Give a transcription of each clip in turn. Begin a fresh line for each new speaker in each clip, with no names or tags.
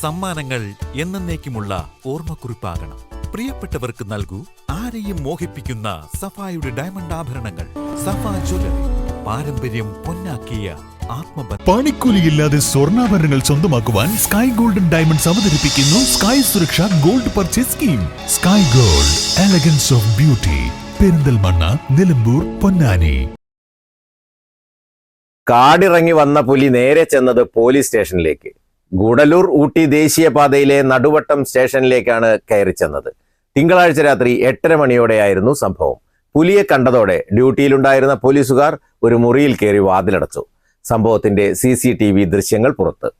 സമ്മാനങ്ങൾ എന്നേക്കുമുള്ള ഓർമ്മക്കുറിപ്പാകണം. പ്രിയപ്പെട്ടവർക്ക് നൽകൂ ആരെയും മോഹിപ്പിക്കുന്ന സഫായുടെ ഡയമണ്ട് ആഭരണങ്ങൾ. സഫാ ജ്വല്ലറി പാരമ്പര്യം പൊന്നാക്കിയ
പണിക്കൂലിയില്ലാതെ സ്വർണാഭരണങ്ങൾ സ്വന്തമാക്കുവാൻ സ്കൈ ഗോൾഡൻ ഡയമണ്ട്സ് അവതരിപ്പിക്കുന്നു Sky Suraksha gold purchase scheme. Sky gold elegance of beauty Perinthalmanna Nilambur Ponnani.
കാടിറങ്ങി വന്ന പുലി നേരെ ചെന്നത് പോലീസ് സ്റ്റേഷനിലേക്ക്. ഗൂഡലൂർ ഊട്ടി ദേശീയപാതയിലെ നടുവട്ടം സ്റ്റേഷനിലേക്കാണ് കയറി ചെന്നത്. തിങ്കളാഴ്ച രാത്രി എട്ടര മണിയോടെയായിരുന്നു സംഭവം. പുലിയെ കണ്ടതോടെ ഡ്യൂട്ടിയിലുണ്ടായിരുന്ന പോലീസുകാർ ഒരു മുറിയിൽ കയറി വാതിലടച്ചു. സംഭവത്തിന്റെ സി ദൃശ്യങ്ങൾ പുറത്ത്.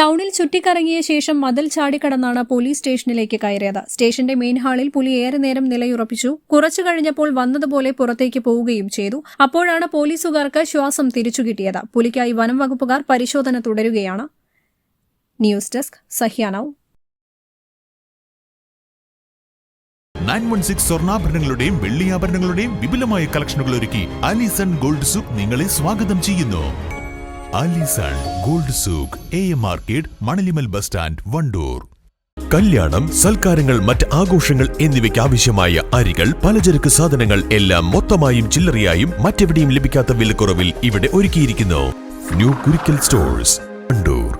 ടൗണിൽ ചുറ്റിക്കറങ്ങിയ ശേഷം മതിൽ ചാടിക്കടന്നാണ് പോലീസ് സ്റ്റേഷനിലേക്ക് കയറിയത്. സ്റ്റേഷന്റെ മെയിൻ ഹാളിൽ പുലി ഏറെ നേരം നിലയുറപ്പിച്ചു. കുറച്ചു കഴിഞ്ഞപ്പോൾ വന്നതുപോലെ പുറത്തേക്ക് പോവുകയും ചെയ്തു. അപ്പോഴാണ് പോലീസുകാർക്ക് ശ്വാസം തിരിച്ചു കിട്ടിയത്. പുലിക്കായി വനം വകുപ്പുകാർ പരിശോധന തുടരുകയാണ്. ന്യൂസ് ഡെസ്ക് സഹ്യാനവ്
നയൻ വൺ സിക്സ് സ്വർണാഭരണങ്ങളുടെയും വെള്ളിയാഭരണങ്ങളുടെയും വിപുലമായ കളക്ഷനുകൾ ഒരുക്കി അലിസൺ ഗോൾഡ് സൂക്ക് നിങ്ങളെ സ്വാഗതം ചെയ്യുന്നു. Alison gold souk A M market Manalimal bus stand Wandoor. കല്യാണം സൽക്കാരങ്ങൾ മറ്റ് ആഘോഷങ്ങൾ എന്നിവയ്ക്ക് ആവശ്യമായ അരികൾ പലചരക്ക് സാധനങ്ങൾ എല്ലാം മൊത്തമായും ചില്ലറയായും മറ്റെവിടെയും ലഭിക്കാത്ത വിലക്കുറവിൽ ഇവിടെ ഒരുക്കിയിരിക്കുന്നു. New Kurikkal stores Wandoor.